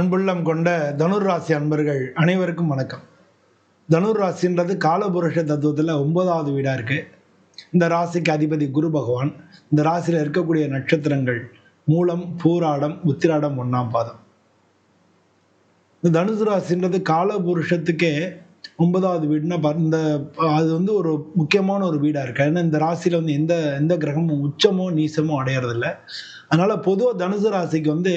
அன்புள்ளம் கொண்ட தனுர் ராசி அன்பர்கள் அனைவருக்கும் வணக்கம். தனுர் ராசின்றது காலபுருஷ தத்துவத்தில் ஒன்பதாவது வீடாக இருக்கு. இந்த ராசிக்கு அதிபதி குரு பகவான். இந்த ராசியில் இருக்கக்கூடிய நட்சத்திரங்கள் மூலம் பூராடம் உத்திராடம் ஒன்றாம் பாதம். இந்த தனுசு ராசின்றது காலபுருஷத்துக்கே ஒன்பதாவது வீடுனா இந்த அது வந்து ஒரு முக்கியமான ஒரு வீடாக இருக்கு? ஏன்னா இந்த ராசியில் வந்து எந்த எந்த கிரகமும் உச்சமோ நீசமோ அடையறதில்ல. அதனால பொதுவாக தனுசு ராசிக்கு வந்து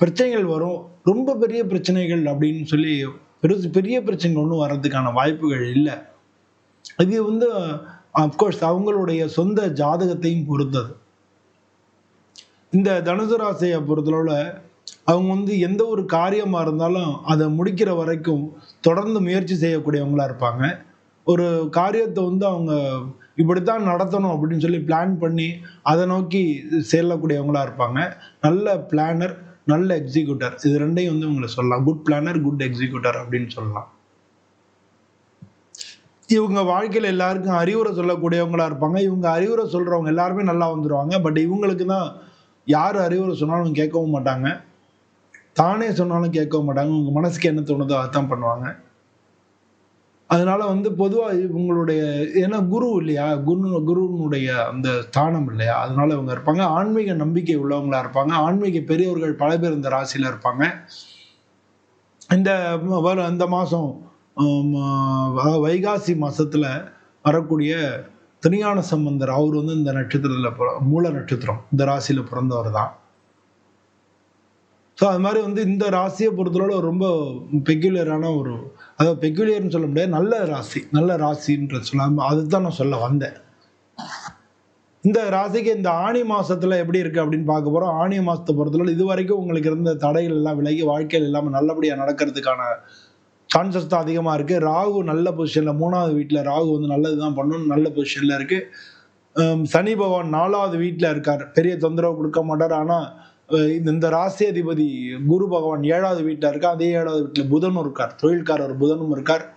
பிரச்சனைகள் வரும். ரொம்ப பெரிய பிரச்சனைகள் அப்படின்னு சொல்லி பெருசு பெரிய பிரச்சனைகள் ஒன்றும் வர்றதுக்கான வாய்ப்புகள் இல்லை. இது வந்து அப்கோர்ஸ் அவங்களுடைய சொந்த ஜாதகத்தையும் பொறுத்தது. இந்த தனுசு ராசியை பொறுத்தளவில் அவங்க வந்து எந்த ஒரு காரியமாக இருந்தாலும் அதை முடிக்கிற வரைக்கும் தொடர்ந்து முயற்சி செய்யக்கூடியவங்களா இருப்பாங்க. ஒரு காரியத்தை வந்து அவங்க இப்படித்தான் நடத்தணும் அப்படின்னு சொல்லி பிளான் பண்ணி அதை நோக்கி செல்லக்கூடியவங்களா இருப்பாங்க. நல்ல பிளானர் நல்ல எக்ஸிக்யூட்டர் இது ரெண்டையும் வந்து உங்களை சொல்லலாம். குட் பிளானர் குட் எக்ஸிக்யூட்டர் அப்படின்னு சொல்லலாம். இவங்க வாழ்க்கையில் எல்லாருக்கும் அறிவுரை சொல்லக்கூடியவங்களா இருப்பாங்க. இவங்க அறிவுரை சொல்றவங்க எல்லாருமே நல்லா வந்துடுவாங்க பட் இவங்களுக்கு தான் யார் அறிவுரை சொன்னாலும் கேட்கவும் மாட்டாங்க. தானே சொன்னாலும் கேட்கவும் மாட்டாங்க. உங்க மனசுக்கு என்ன தோணுதோ அதான் பண்ணுவாங்க. அதனால வந்து பொதுவா இவங்களுடைய ஏன்னா குரு இல்லையா? குரு குருனுடைய அந்த ஸ்தானம் இல்லையா? அதனால இவங்க இருப்பாங்க. ஆன்மீக நம்பிக்கை உள்ளவங்களா இருப்பாங்க. ஆன்மீக பெரியவர்கள் பல பேர் இந்த ராசியில இருப்பாங்க. இந்த ம- வர இந்த மாதம் வைகாசி மாசத்துல வரக்கூடிய திருஞான சம்பந்தர் அவர் வந்து இந்த நட்சத்திரத்துல பிற- மூல நட்சத்திரம். இந்த ராசியில பிறந்தவர் தான். ஸோ அது மாதிரி வந்து இந்த ராசியை பொறுத்தளவு ரொம்ப பெக்யூலரான ஒரு அதாவது பெக்யூலியர்னு சொல்ல முடியாது நல்ல ராசி நல்ல ராசின்ற சொல்லாம அதுதான் நான் சொல்ல வந்தேன். இந்த ராசிக்கு இந்த ஆணி மாசத்துல எப்படி இருக்கு அப்படின்னு பார்க்க போறோம். ஆணி மாசத்தை பொறுத்தளவு இது வரைக்கும் உங்களுக்கு இருந்த தடைகள் எல்லாம் விலகி வாழ்க்கையில் இல்லாமல் நல்லபடியா நடக்கிறதுக்கான சான்சஸ் தான் அதிகமா இருக்கு. ராகு நல்ல பொசிஷன்ல மூணாவது வீட்டில் ராகு வந்து நல்லதுதான் பண்ணணும் நல்ல பொசிஷன்ல இருக்கு. சனி பகவான் நாலாவது வீட்டில் இருக்கார். பெரிய தொந்தரவு கொடுக்க மாட்டார். ஆனால் இந்த- இந்த ராசி அதிபதி குரு பகவான் ஏழாவது வீட்டில் இருக்கா அதே ஏழாவது வீட்டில் புதனும் இருக்கார். தொழில்காரர் புதனும் இருக்கார்.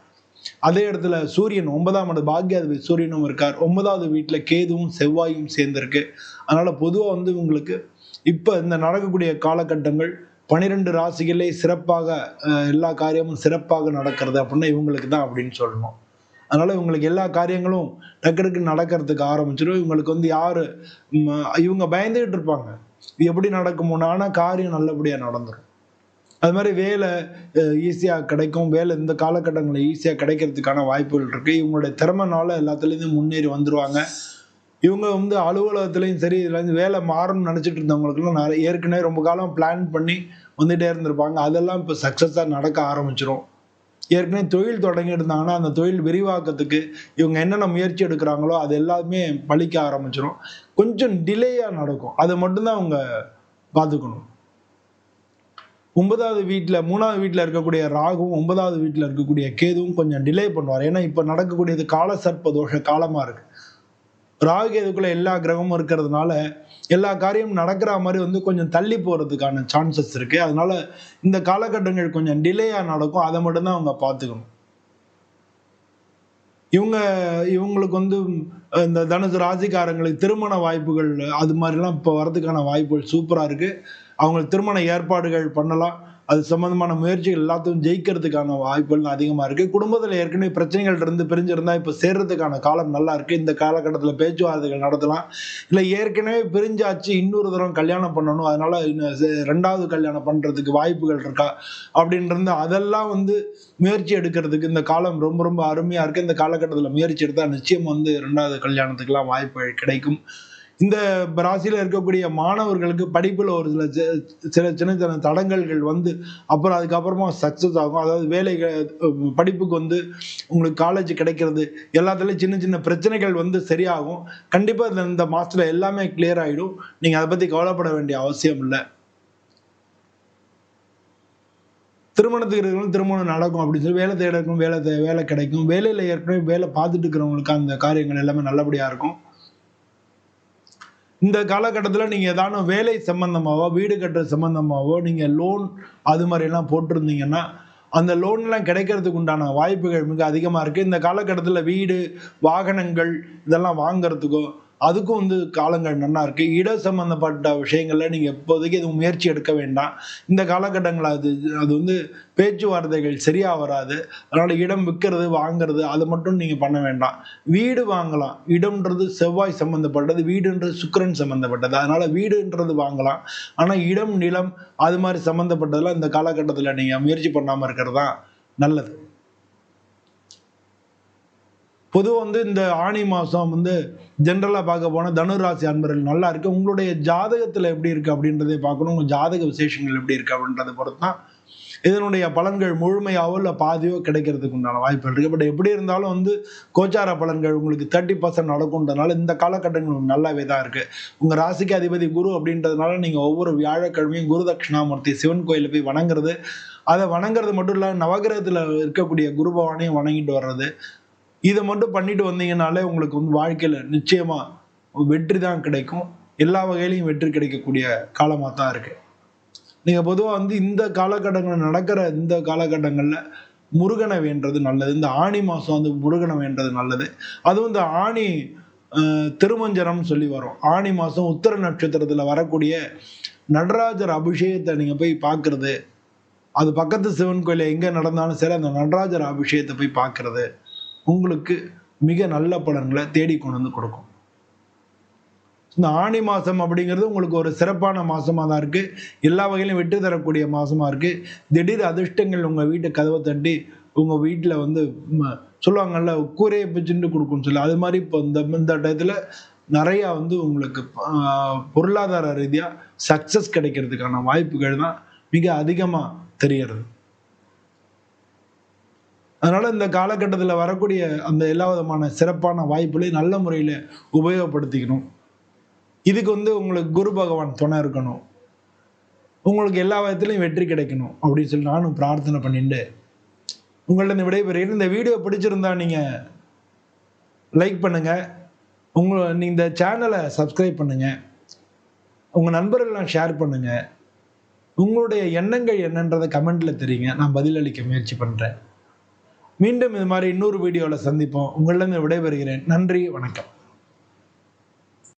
அதே இடத்துல சூரியன் ஒன்பதாம் இடம் பாக்யாதிபதி சூரியனும் இருக்கார். ஒன்பதாவது வீட்டில் கேதுவும் செவ்வாயும் சேர்ந்திருக்கு. அதனால பொதுவாக வந்து உங்களுக்கு இப்போ இந்த நடக்கக்கூடிய காலகட்டங்கள் பனிரெண்டு ராசிகளே சிறப்பாக எல்லா காரியமும் சிறப்பாக நடக்கிறது அப்படின்னா இவங்களுக்கு தான் அப்படின்னு சொல்லணும். அதனால இவங்களுக்கு எல்லா காரியங்களும் டக்கு டக்கு நடக்கிறதுக்கு ஆரம்பிச்சிடும் இவங்களுக்கு வந்து யாரு இவங்க பயந்துகிட்டு இருப்பாங்க. இது எப்படி நடக்குமோன்னு காரியம் நல்லபடியாக நடந்துடும் அது மாதிரி வேலை ஈஸியாக கிடைக்கும். வேலை இந்த காலகட்டங்களில் ஈஸியாக கிடைக்கிறதுக்கான வாய்ப்புகள் இருக்குது இவங்களுடைய திறமைனால எல்லாத்துலேயும் முன்னேறி வந்துடுவாங்க இவங்க வந்து அலுவலகத்துலேயும் சரி இதுலேருந்து வேலை மாறணும்னு நினச்சிட்டு இருந்தவங்களுக்குலாம் நிறைய ஏற்கனவே ரொம்ப காலம் பிளான் பண்ணி வந்துகிட்டே இருந்திருப்பாங்க. அதெல்லாம் இப்போ சக்ஸஸாக நடக்க ஆரம்பிச்சிடும் ஏற்கனவே தொழில் தொடங்கி இருந்தாங்கன்னா அந்த தொழில் விரிவாக்கத்துக்கு இவங்க என்னென்ன முயற்சி எடுக்கிறாங்களோ அது எல்லாமே பழிக்க ஆரம்பிச்சிடும் கொஞ்சம் டிலேயாக நடக்கும். அதை மட்டும்தான் அவங்க பார்த்துக்கணும். ஒன்பதாவது வீட்டில் மூணாவது வீட்டில் இருக்கக்கூடிய ராகுவும் ஒன்பதாவது வீட்டில் இருக்கக்கூடிய கேதுவும் கொஞ்சம் டிலே பண்ணுவார். ஏன்னா இப்போ நடக்கக்கூடியது கால சர்ப்ப தோஷ காலமாக இருக்கு. ராகுகேதுக்குள்ள எல்லா கிரகமும் இருக்கிறதுனால எல்லா காரியமும் நடக்கிற மாதிரி வந்து கொஞ்சம் தள்ளி போகிறதுக்கான சான்சஸ் இருக்கு. அதனால இந்த காலகட்டங்கள் கொஞ்சம் டிலேயாக நடக்கும். அதை மட்டும்தான் அவங்க பார்த்துக்கணும். இவங்க இவங்களுக்கு வந்து இந்த தனுசு ராசிக்காரங்களுக்கு திருமண வாய்ப்புகள் அது மாதிரிலாம் இப்போ வரதுக்கான வாய்ப்புகள் சூப்பராக இருக்குது அவங்களுக்கு திருமண ஏற்பாடுகள் பண்ணலாம். அது சம்பந்தமான முயற்சிகள் எல்லாத்தையும் ஜெயிக்கிறதுக்கான வாய்ப்புகள் அதிகமாக இருக்கு. குடும்பத்தில் ஏற்கனவே பிரச்சனைகள் இருந்து பிரிஞ்சிருந்தா இப்போ சேர்றதுக்கான காலம் நல்லா இருக்கு. இந்த காலகட்டத்தில் பேச்சுவார்த்தைகள் நடத்தலாம். இல்லை ஏற்கனவே பிரிஞ்சாச்சு இன்னொரு தரம் கல்யாணம் பண்ணணும். அதனால இன்னும் ரெண்டாவது கல்யாணம் பண்ணுறதுக்கு வாய்ப்புகள் இருக்கா? அப்படின்றது அதெல்லாம் வந்து முயற்சி எடுக்கிறதுக்கு இந்த காலம் ரொம்ப ரொம்ப அருமையாக இருக்கு. இந்த காலகட்டத்தில் முயற்சி எடுத்தால் நிச்சயம் வந்து ரெண்டாவது கல்யாணத்துக்குலாம் வாய்ப்பு கிடைக்கும். இந்த ராசியில இருக்கக்கூடிய மாணவர்களுக்கு படிப்பில் ஒரு சில சில சின்ன சின்ன தடங்கல்கள் வந்து அப்புறம் அதுக்கப்புறமா சக்ஸஸ் ஆகும். அதாவது வேலை படிப்புக்கு வந்து உங்களுக்கு காலேஜ் கிடைக்கிறது எல்லாத்துலேயும் சின்ன சின்ன பிரச்சனைகள் வந்து சரியாகும். கண்டிப்பாக இந்த- இந்த எல்லாமே கிளியர் ஆகிடும் நீங்கள் அதை பற்றி கவலைப்பட வேண்டிய அவசியம் இல்லை. திருமணத்துக்கு இருக்கிறவங்க திருமணம் நடக்கும் அப்படின்னு சொல்லி வேலை தேடக்கும் வேலை வேலை கிடைக்கும். வேலையில் ஏற்கனவே வேலை பார்த்துட்டு இருக்கிறவங்களுக்கு அந்த காரியங்கள் எல்லாமே நல்லபடியாக இருக்கும். இந்த காலகட்டத்தில் நீங்கள் ஏதானும் வேலை சம்மந்தமாகவோ வீடு கட்டுற சம்மந்தமாகவோ நீங்கள் லோன் அது மாதிரி எல்லாம் போட்டிருந்தீங்கன்னா அந்த லோன்லாம் கிடைக்கிறதுக்கு உண்டான வாய்ப்புகள் மிக அதிகமாக இருக்குது இந்த காலகட்டத்தில் வீடு வாகனங்கள் இதெல்லாம் வாங்கிறதுக்கோ அதுக்கும் வந்து காலங்கள் நல்லா இருக்கு. இட சம்பந்தப்பட்ட விஷயங்கள்ல நீங்க எப்போதைக்கு எதுவும் முயற்சி எடுக்க வேண்டாம். இந்த காலகட்டங்கள் அது அது வந்து பேச்சுவார்த்தைகள் சரியா வராது. அதனால இடம் விற்கிறது வாங்குறது அது மட்டும் நீங்க பண்ண வேண்டாம். வீடு வாங்கலாம். இடம்ன்றது செவ்வாய் சம்பந்தப்பட்டது வீடுன்றது சுக்கரன் சம்பந்தப்பட்டது. அதனால வீடுன்றது வாங்கலாம். ஆனா இடம் நிலம் அது மாதிரி சம்பந்தப்பட்டதெல்லாம் இந்த காலகட்டத்தில் நீங்க முயற்சி பண்ணாம இருக்கிறது தான் நல்லது. பொதுவாக வந்து இந்த ஆணி மாதம் வந்து ஜென்ரலாக பார்க்க போனால் தனுராசி அன்பர்கள் நல்லா இருக்குது உங்களுடைய ஜாதகத்தில் எப்படி இருக்குது அப்படின்றதை பார்க்கணும். உங்கள் ஜாதக விசேஷங்கள் எப்படி இருக்குது அப்படின்றத பொறுத்து தான் இதனுடைய பலன்கள் முழுமையாவோ இல்லை பாதியோ கிடைக்கிறதுக்கு உண்டான வாய்ப்புகள் இருக்குது பட் எப்படி இருந்தாலும் வந்து கோச்சார பலன்கள் உங்களுக்கு தேர்ட்டி பர்சன்ட் நடக்கும்ன்றதுனால இந்த காலகட்டங்கள் நல்லாவே தான் இருக்குது உங்கள் ராசிக்கு அதிபதி குரு அப்படின்றதுனால நீங்கள் ஒவ்வொரு வியாழக்கிழமையும் குரு தட்சிணாமூர்த்தி சிவன் கோயிலில் போய் வணங்குறது. அதை வணங்குறது மட்டும் இல்லாமல் நவகிரகத்தில் இருக்கக்கூடிய குரு பவானையும் வணங்கிட்டு வர்றது. இதை மட்டும் பண்ணிட்டு வந்தீங்கனாலே உங்களுக்கு வந்து வாழ்க்கையில் நிச்சயமா வெற்றி தான் கிடைக்கும். எல்லா வகையிலையும் வெற்றி கிடைக்கக்கூடிய காலமாக தான் இருக்கு. நீங்கள் பொதுவாக வந்து இந்த காலகட்டங்கள் நடக்கிற இந்த காலகட்டங்களில் முருகனை வேண்டது நல்லது. இந்த ஆணி மாதம் வந்து முருகனை வேண்டது நல்லது. அதுவும் இந்த ஆணி திருமஞ்சனம் சொல்லி வரும். ஆணி மாதம் உத்தர நட்சத்திரத்தில் வரக்கூடிய நடராஜர் அபிஷேகத்தை நீங்கள் போய் பார்க்குறது அது பக்கத்து சிவன் கோயிலில் எங்கே நடந்தாலும் சரி அந்த நடராஜர் அபிஷேகத்தை போய் பார்க்குறது உங்களுக்கு மிக நல்ல பலன்களை தேடி கொண்டு வந்து கொடுக்கும். இந்த ஆணி மாதம் அப்படிங்கிறது உங்களுக்கு ஒரு சிறப்பான மாதமாக தான் இருக்குது எல்லா வகையிலும் வெற்றி தரக்கூடிய மாதமாக இருக்குது திடீர் அதிர்ஷ்டங்கள் உங்கள் வீட்டை கதவை தட்டி உங்கள் வீட்டில் வந்து சொல்லுவாங்கல்ல கூரையை பிச்சுட்டு கொடுக்கும்னு சொல்லி அது மாதிரி இப்போ இந்த இந்த டயத்தில் நிறையா வந்து உங்களுக்கு பொருளாதார ரீதியாக சக்ஸஸ் கிடைக்கிறதுக்கான வாய்ப்புகள் தான் மிக அதிகமாக தெரியறது அதனால இந்த காலகட்டத்தில் வரக்கூடிய அந்த எல்லா விதமான சிறப்பான வாய்ப்புகளையும் நல்ல முறையில் உபயோகப்படுத்திக்கணும். இதுக்கு வந்து உங்களுக்கு குரு பகவான் துணை இருக்கணும். உங்களுக்கு எல்லா விதத்துலையும் வெற்றி கிடைக்கணும் அப்படின்னு சொல்லி நானும் பிரார்த்தனை பண்ணிட்டு உங்கள்ட்ட இந்த விடைபெறுகிறேன். இந்த வீடியோ பிடிச்சிருந்தா நீங்கள் லைக் பண்ணுங்கள் உங்களை நீங்கள் இந்த சேனலை சப்ஸ்கிரைப் பண்ணுங்கள் உங்கள் நண்பர்கள்லாம் ஷேர் பண்ணுங்கள் உங்களுடைய எண்ணங்கள் என்னன்றதை கமெண்ட்டில் தெரியுங்க. நான் பதிலளிக்க முயற்சி பண்ணுறேன் மீண்டும் இது மாதிரி இன்னொரு வீடியோவில் சந்திப்போம். உங்களிடம் விடைபெறுகிறேன். நன்றி வணக்கம்.